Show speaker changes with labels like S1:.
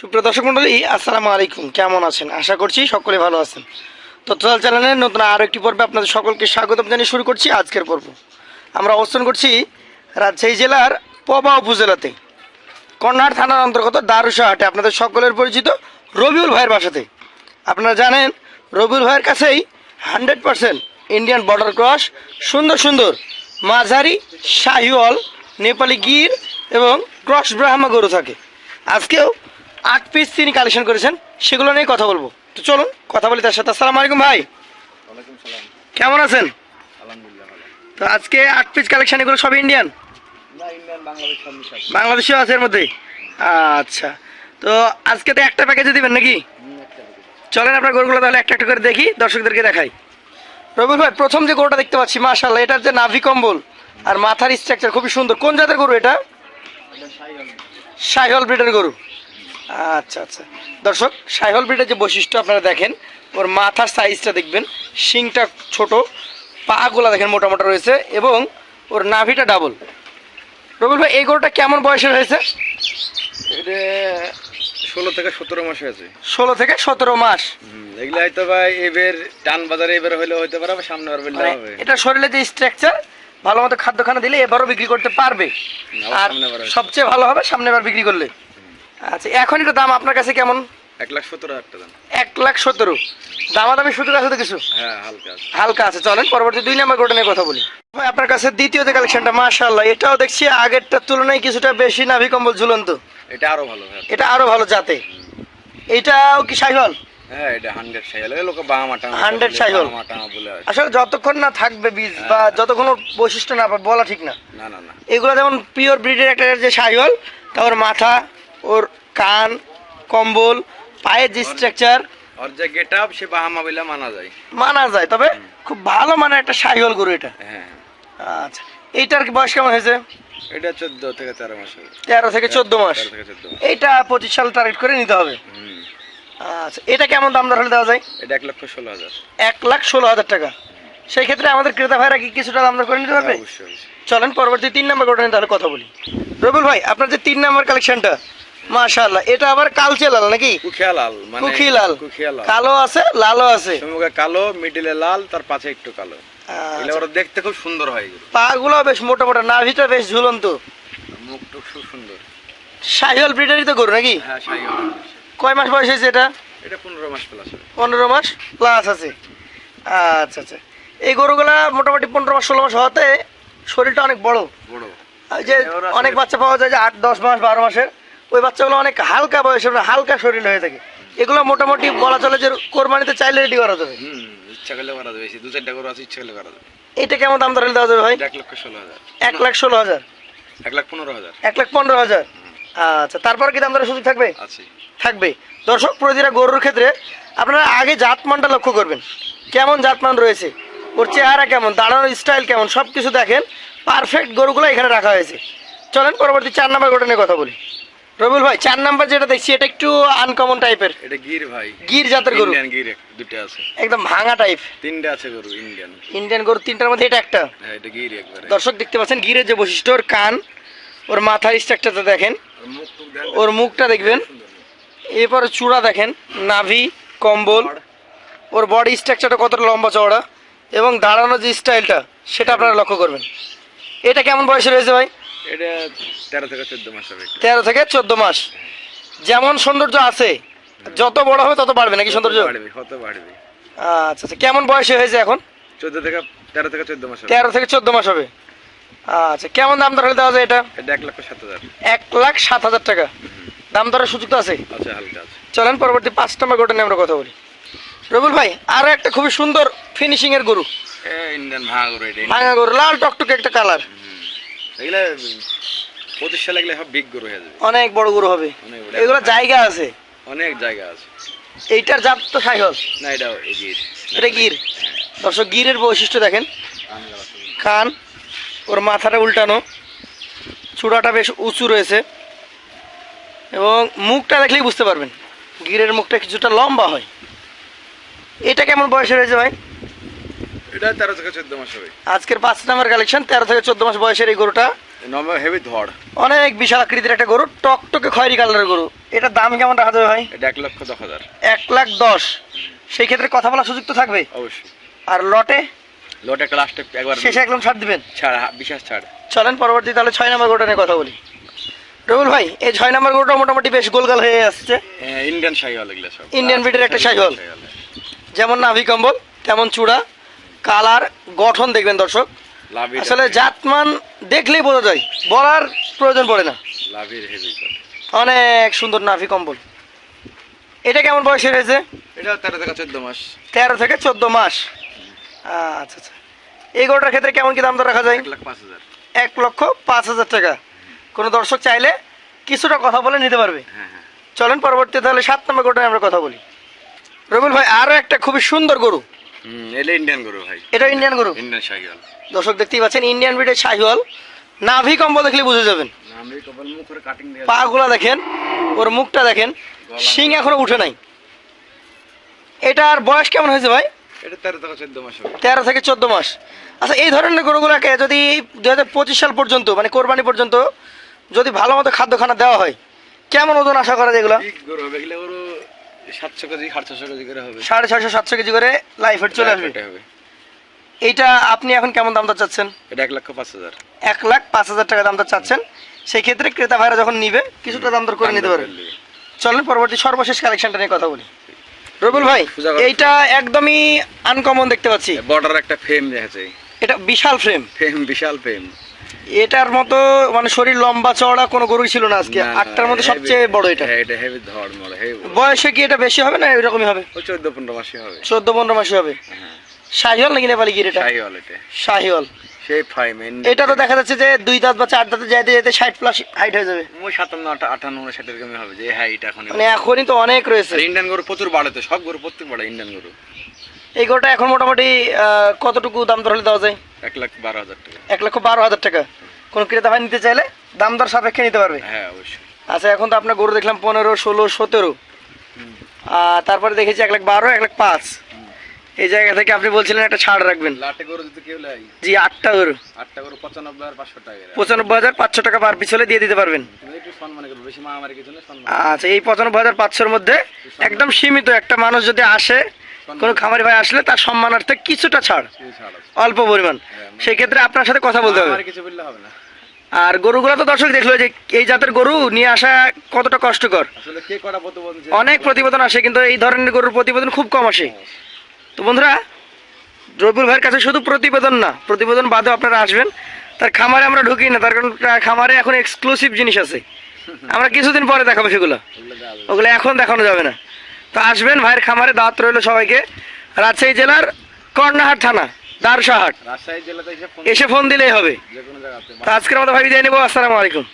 S1: সুপ্রিয় দর্শক মন্ডলী, আসসালামু আলাইকুম। কেমন আছেন? আশা করছি সকলে ভালো আছেন। তো তোতাল চ্যানেলের নতুন আরও একটি পর্বে আপনাদের সকলকে স্বাগতম জানিয়ে শুরু করছি আজকের পর্ব। আমরা অবস্থান করছি রাজশাহী জেলার পবা উপজেলাতে। কর্নার থানার অন্তর্গত দারুসাহাটে আপনাদের সকলের পরিচিত রবিউল ভাইয়ের বাসাতে। আপনারা জানেন, রবিউল ভাইয়ের কাছেই hundred percent Indian border cross, সুন্দর সুন্দর মাঝারি শাহিওয়াল, নেপালি গির এবং ক্রস ব্রাহ্মা গরু থাকে। আজকেও আট পিস তিনি কালেকশন করেছেন সেগুলো নিয়ে কথা বলব। তো চলুন কথা বলি তার সাথে। আসসালামু আলাইকুম ভাই। কেমন আছেন? তো আজকে আট পিস কালেকশন এগুলো সব ইন্ডিয়ান বাংলাদেশিও আছে এর মধ্যে আচ্ছা। তো আজকে তো একটা প্যাকেজে দিবেন নাকি? চলেন আপনার গরুগুলো তাহলে একটা একটা করে দেখি দর্শকদেরকে দেখাই। রবিউল ভাই প্রথম যে গরুটা দেখতে পাচ্ছি মাশাল্লাহ এটার যে নাভি কম্বল আর মাথার স্ট্রাকচার খুবই সুন্দর। কোন জাতের গরু এটা? সাইহল ব্রিডের গরু। আচ্ছা আচ্ছা। দর্শক সাইহল ব্রিডের যে বৈশিষ্ট্য আপনারা দেখেন ওর মাথার সাইজটা দেখবেন শিংটা ছোট পাগুলা দেখেন মোটা মোটা রয়েছে এবং ওর নাভিটা ডাবল রবিউল ভাই এই গরুটা কেমন বয়সের হয়েছে?
S2: এটা ষোলো থেকে সতেরো মাস হয়েছে।
S1: ষোলো থেকে সতেরো মাস।
S2: এগুলো হয়তো ভাই এবার টান বাজারে এবার হলে হইতে পারে সামনে
S1: মানে
S2: হবে।
S1: এটা শরীরে যে স্ট্রাকচার ভালো মতো খাদ্য খানা দিলে এবারও বিক্রি করতে পারবে। আর। সবচেয়ে ভালো হবে সামনে বার বিক্রি করলে। আচ্ছা এখন এটা দাম আপনার কাছে কেমন?
S2: এক লাখ সতেরো টাকা। দাম।
S1: এক লাখ সতেরো দামাদামি সুযোগ আছে তো কিছু?
S2: হ্যাঁ হালকা আছে।
S1: হালকা আছে। চলেন পরবর্তী দুই নাম্বার গোটা নিয়ে কথা বলি। ভাই আপনার কাছে দ্বিতীয় যে কালেকশনটা মাশাআল্লাহ এটাও দেখছি আগেরটার তুলনায় কিছুটা বেশি নাভি কম্বল ঝুলন্ত।
S2: এটা আরও ভালো হ্যাঁ
S1: এটা আরও ভালো জাতে। এইটাও কি সাইহল?
S2: হ্যাঁ এটা হান্ড্রেড সাইকেল লোক বাহামা
S1: 100 সাইকেল।
S2: বাহামা টামা বলে আছে।
S1: আসলে যতক্ষণ না থাকবে বীজ বা যতক্ষণ বৈশিষ্ট্য না বলা ঠিক না।
S2: না না না।
S1: এগুলো যেমন পিওর ব্রিডের একটা যে সাইহল তা ওর মাথা ওর কান কম্বল পায়ের যে স্ট্রাকচার
S2: ওর যে গেট আপ সে বাহামা বলে মানা যায়।
S1: মানা যায়। তবে খুব ভালো মানে একটা সাইহল গরু এটা।
S2: হ্যাঁ।
S1: আচ্ছা এইটার কি বয়স কেমন হয়েছে?
S2: এটা চোদ্দ থেকে তেরো মাস হবে।
S1: তেরো থেকে চোদ্দ মাস। এইটা পঁচিশ সাল টার্গেট করে নিতে হবে। আচ্ছা এটা কেমন দাম দর হলে দেওয়া যায়?
S2: এটা এক লক্ষ ষোলো হাজার।
S1: এক লাখ ষোলো হাজার টাকা। সেই ক্ষেত্রে আমাদের ক্রেতা ভাইরা কি কিছুটা দাম দর করে নিতে পারবে? চলেন পরবর্তী তিন নম্বর গোটা নিয়ে তাহলে কথা বলি। রবিউল ভাই আপনার যে তিন নম্বর কালেকশনটা মাশাআল্লাহ এটা আবার কালচে লাল নাকি?
S2: কুখিয়া লাল মানে
S1: কুখি লাল
S2: কুখিয়া লাল
S1: কালো আছে লালও আছে।
S2: সম্মুখে কালো মিডিলে লাল তার পাশে একটু কালো। এগুলো
S1: আচ্ছা,
S2: ওরা দেখতে খুব সুন্দর হয় এগুলো।
S1: পাগুলো বেশ মোটা মোটা নাভিটা বেশ ঝুলন্ত।
S2: মুখ টুক খুব সুন্দর।
S1: সাহিওয়াল ব্রিডারই তো গরু নাকি?
S2: হ্যাঁ সাই
S1: কয় মাস বয়স হয়েছে এটা?
S2: এটা পনেরো মাস প্লাস হবে।
S1: পনেরো মাস প্লাস আছে। আচ্ছা আচ্ছা। এই গরুগুলা মোটামুটি পনেরো মাস ষোলো মাস হওয়াতে শরীরটা অনেক বড়।
S2: বড়।
S1: যে অনেক বাচ্চা পাওয়া যায় যে আট দশ মাস বারো মাসের। ওই বাচ্চাগুলো অনেক হালকা বয়সের মানে হালকা শরীর হয়ে থাকে। এগুলো মোটামুটি বলা চলে যে কোরবানিতে চাইলে রেডি করা যাবে।
S2: ইচ্ছা করলে করা যাবে দু চারটা করে আছে ইচ্ছা করলে করা যাবে।
S1: এটা কেমন দাম দর দেওয়া যাবে ভাই?
S2: এক লক্ষ ষোলো হাজার।
S1: এক লাখ ষোলো হাজার।
S2: এক লাখ পনেরো হাজার।
S1: এক লাখ পনেরো হাজার। আচ্ছা তারপরে কি দাম দরের সুযোগ থাকবে? থাকবে। দর্শক প্রতিটা গরুর ক্ষেত্রে আপনারা আগে জাতমানটা লক্ষ্য করবেন। কেমন জাতমান রয়েছে? ওর চেহারা কেমন? দাঁড়ানোর স্টাইল কেমন? সব কিছু দেখেন। পারফেক্ট গরুগুলো এখানে রাখা হয়েছে। চলেন পরবর্তী চার নাম্বার গোটা নিয়ে কথা বলি। রবিউল ভাই চার নাম্বার যেটা দেখছি এটা একটু আনকমন টাইপের
S2: এটা গির ভাই।
S1: গির জাতের গরু।
S2: ইন্ডিয়ান গির দুটো আছে।
S1: একদম ভাঙা টাইপ
S2: তিনটা আছে গরু ইন্ডিয়ান
S1: ইন্ডিয়ান গরু তিনটার মধ্যে এটা একটা।
S2: হ্যাঁ এটা গির একবারে।
S1: দর্শক দেখতে পাচ্ছেন গিরের যে বৈশিষ্ট্য ওর কান ওর মাথার স্ট্রাকচারটা দেখেন। ওর মুখটা দেখবেন। এরপরে চূড়া দেখেন নাভি কম্বল। ওর বডি স্ট্রাকচারটা কতটা লম্বা চওড়া। এবং দাঁড়ানোর যে স্টাইলটা সেটা আপনারা লক্ষ্য করবেন। এটা কেমন বয়সে রয়েছে ভাই?
S2: এটা তেরো থেকে চোদ্দ মাস হবে
S1: তেরো থেকে চোদ্দ মাস। যেমন সৌন্দর্য আছে যত বড় হবে তত বাড়বে নাকি সৌন্দর্য?
S2: বাড়বে
S1: আচ্ছা আচ্ছা কেমন বয়সে হয়েছে এখন?
S2: চোদ্দ থেকে তেরো থেকে চোদ্দ মাস হবে।
S1: তেরো থেকে চোদ্দ মাস হবে। আচ্ছা কেমন দাম দর হলে দেওয়া যায় এটা?
S2: এটা এক লক্ষ সাত হাজার।
S1: এক লাখ সাত হাজার টাকা। দাম দরের সুযোগ তো আছে?
S2: আচ্ছা হালকা আছে।
S1: চলেন পরবর্তী পাঁচ নম্বর গোটা নিয়ে আমরা কথা বলি। রবুল ভাই আরও একটা খুবই সুন্দর ফিনিশিং এর গরু।
S2: ভাঙা গরু
S1: লাল টকটকে একটা কালার
S2: এগুলা পঁচিশ সালে এগুলো সব বিগ গরু হয়ে যাবে।
S1: অনেক বড় গরু হবে। এগুলো জায়গা। আছে।
S2: অনেক জায়গা আছে।
S1: এইটার জাত তো সাইহল
S2: না এটা এগিয়ে
S1: এটা গির। দর্শক গিরের বৈশিষ্ট্য দেখেন। কান ওর মাথাটা উল্টানো। চূড়াটা বেশ উঁচু রয়েছে। এবং মুখটা দেখলেই বুঝতে পারবেন। গিরের মুখটা কিছুটা লম্বা হয়। এটা কেমন বয়সে রয়েছে ভাই?
S2: এটা তেরো থেকে চোদ্দ মাস হবে।
S1: আজকের পাঁচ নাম্বার কালেকশন তেরো থেকে চোদ্দ মাস বয়সের এই গরুটা।
S2: নম্বর হেভি ধড়।
S1: অনেক বিশাল আকৃতির একটা গরু টকটকে খয়েরি কালারের গরু। এটার দাম কেমন রাখা যাবে ভাই?
S2: এটা এক লক্ষ দশ হাজার।
S1: এক লাখ দশ। সেই ক্ষেত্রে কথা বলার সুযোগ তো থাকবে।
S2: অবশ্যই।
S1: আর লটে?
S2: লোট একটা লাস্টে একবার
S1: শেষে একদম ছাড় দিবেন।
S2: ছাড় হা- ছাড়।
S1: চলেন পরবর্তী তাহলে ছয় নম্বর গরুটা নিয়ে কথা বলি। রবুল ভাই এই ছয় নম্বর গরুটা মোটামুটি বেশ গোলগাল হয়ে আসছে।
S2: ইন্ডিয়ান শাহিওয়াল এগুলো সব।
S1: Breed এর একটা শাহিওয়াল। যেমন নাভি কম্বল তেমন চূড়া। কালার গঠন দেখবেন দর্শক। আসলে জাতমান দেখলেই বোঝা যায় বলার প্রয়োজন পড়ে না। অনেক সুন্দর নাভি কম্বল। এটা কেমন বয়সের হয়েছে?
S2: এটা তেরো থেকে চোদ্দ মাস।
S1: তেরো থেকে চোদ্দ মাস। আচ্ছা আচ্ছা। এই গরুটার ক্ষেত্রে কেমন কি দাম দর রাখা যায়?
S2: এক
S1: লক্ষ পাঁচ হাজার টাকা। কোনো দর্শক চাইলে কিছুটা কথা বলে নিতে পারবে।
S2: হ্যাঁ হ্যাঁ।
S1: চলেন পরবর্তী তাহলে সাত নম্বর গরুটা নিয়ে আমরা কথা বলি। রবিউল ভাই আরও একটা খুবই সুন্দর গরু।
S2: এলে ইন্ডিয়ান গরু ভাই।
S1: এটা ইন্ডিয়ান গরু?
S2: ইন্ডিয়ান শাহিওয়াল
S1: দর্শক দেখতেই পাচ্ছেন ইন্ডিয়ান ব্রিডের শাহিওয়াল নাভি কম্বল দেখলে বুঝে যাবেন। পাগুলা দেখেন ওর মুখটা দেখেন শিং এখনও উঠে নাই। এটার বয়স কেমন হয়েছে ভাই?
S2: তেরো থেকে চোদ্দ মাস হবে।
S1: তেরো থেকে চোদ্দ মাস। আচ্ছা এই ধরনের গরুগুলোকে যদি দু হাজার পঁচিশ সাল পর্যন্ত মানে কোরবানি পর্যন্ত যদি ভালো মতো খাদ্য খানা দেওয়া হয় কেমন ওজন আশা করা যায় এগুলো?
S2: সাতশো কেজি সাতশো কেজি করে হবে।
S1: সাড়ে ছয়শো সাতশো কেজি করে লাইফ হেড চলে আসবে।
S2: হবে।
S1: এইটা আপনি এখন কেমন দামটা চাচ্ছেন?
S2: এটা এক লক্ষ পাঁচ হাজার।
S1: এক লাখ পাঁচ হাজার টাকা দামটা চাচ্ছেন। সেই ক্ষেত্রে ক্রেতা ভাইরা যখন নিবে কিছুটা দাম দর করে নিতে পারবে। চলেন পরবর্তী সর্বশেষ কালেকশনটা নিয়ে কথা বলি। রবিউল ভাই এইটা একদমই আনকমন দেখতে পাচ্ছি।
S2: বর্ডার একটা ফ্রেম দেখেছে
S1: এটা বিশাল ফ্রেম
S2: ফ্রেম বিশাল ফ্রেম
S1: এটার মতো মানে শরীর লম্বা চওড়া কোনো গরু ছিল না আজকে। আটটার মধ্যে সবচেয়ে বড় এটা।
S2: হ্যাঁ এটা হেভি ধর মলে
S1: বয়সে কি এটা বেশি হবে না এরকমই হবে?
S2: ওই চোদ্দ পনেরো মাসে হবে।
S1: চোদ্দ পনেরো মাসে হবে।
S2: হ্যাঁ।
S1: শাহিওয়াল নাকি নেপালি গির এটা?
S2: শাহিওয়াল এটা।
S1: শাহিওয়াল।
S2: সেই ফাইম
S1: এটা তো দেখা যাচ্ছে যে দুই দাঁত বা চার দাঁতে যাইতে যেতে ষাট প্লাস হাইট হয়ে যাবে।
S2: ওই সাতান্ন আটা আটান্ন ষাট এরকমই হবে যে হ্যাঁ এটা এখন
S1: মানে এখনই তো অনেক রয়েছে।
S2: ইন্ডিয়ান গরু প্রচুর বাড়ে তো সব গরু প্রত্যেক বাড়ে ইন্ডিয়ান গরু।
S1: এই গরুটা এখন মোটামুটি কতটুকু দাম দর হলে দেওয়া যায়?
S2: এক লাখ বারো হাজার টাকা।
S1: এক লক্ষ বারো হাজার টাকা। কোনো ক্রেতা ভাই নিতে চাইলে দাম দর সাপেক্ষে নিতে পারবে।
S2: হ্যাঁ অবশ্যই।
S1: আচ্ছা এখন তো আপনার গরু দেখলাম পনেরো ষোলো সতেরো। আর তারপরে দেখেছি এক লাখ বারো এক লাখ পাঁচ। এই জায়গা থেকে আপনি বলছিলেন একটা ছাড় রাখবেন।
S2: লাটে গরু যদি কেউ লাই
S1: জি আটটা গরু।
S2: আটটা গরু পঁচানব্বই আর পাঁচশো টাকা
S1: পঁচানব্বই হাজার পাঁচশো টাকা পার পিছলে দিয়ে দিতে পারবেন। আচ্ছা এই পঁচানব্বই হাজার পাঁচশোর মধ্যে একদম সীমিত একটা মানুষ যদি আসে কোনো খামারি ভাই আসলে তার সম্মানার্থে কিছুটা ছাড়। অল্প পরিমাণ। সেই ক্ষেত্রে আপনার সাথে কথা বলতে হবে।
S2: আমার কিছু বললে হবে না।
S1: আর গরুগুলো তো দর্শক দেখল যে এই জাতের গরু নিয়ে আসা কতটা কষ্টকর। অনেক প্রতিবেদন আসে কিন্তু এই ধরনের গরুর প্রতিবেদন খুব কম আসে। তো বন্ধুরা রবিউল ভাইয়ের কাছে শুধু প্রতিবেদন না প্রতিবেদন বাদেও আপনারা আসবেন। তার খামারে আমরা ঢুকি না তার কারণ খামারে এখন এক্সক্লুসিভ জিনিস আছে। আমরা কিছুদিন পরে দেখাবো সেগুলো।
S2: ওগুলো
S1: এখন দেখানো যাবে না। তো আসবেন ভাইয়ের খামারে দাঁত রইল সবাইকে। রাজশাহী জেলার কর্ণাহাট থানা দারসাহাট
S2: রাজশাহী জেলাতে এসে ফোন
S1: দিলেই হবে। তো আজকের মতো ভাই বিদায় নেব আসসালামু আলাইকুম।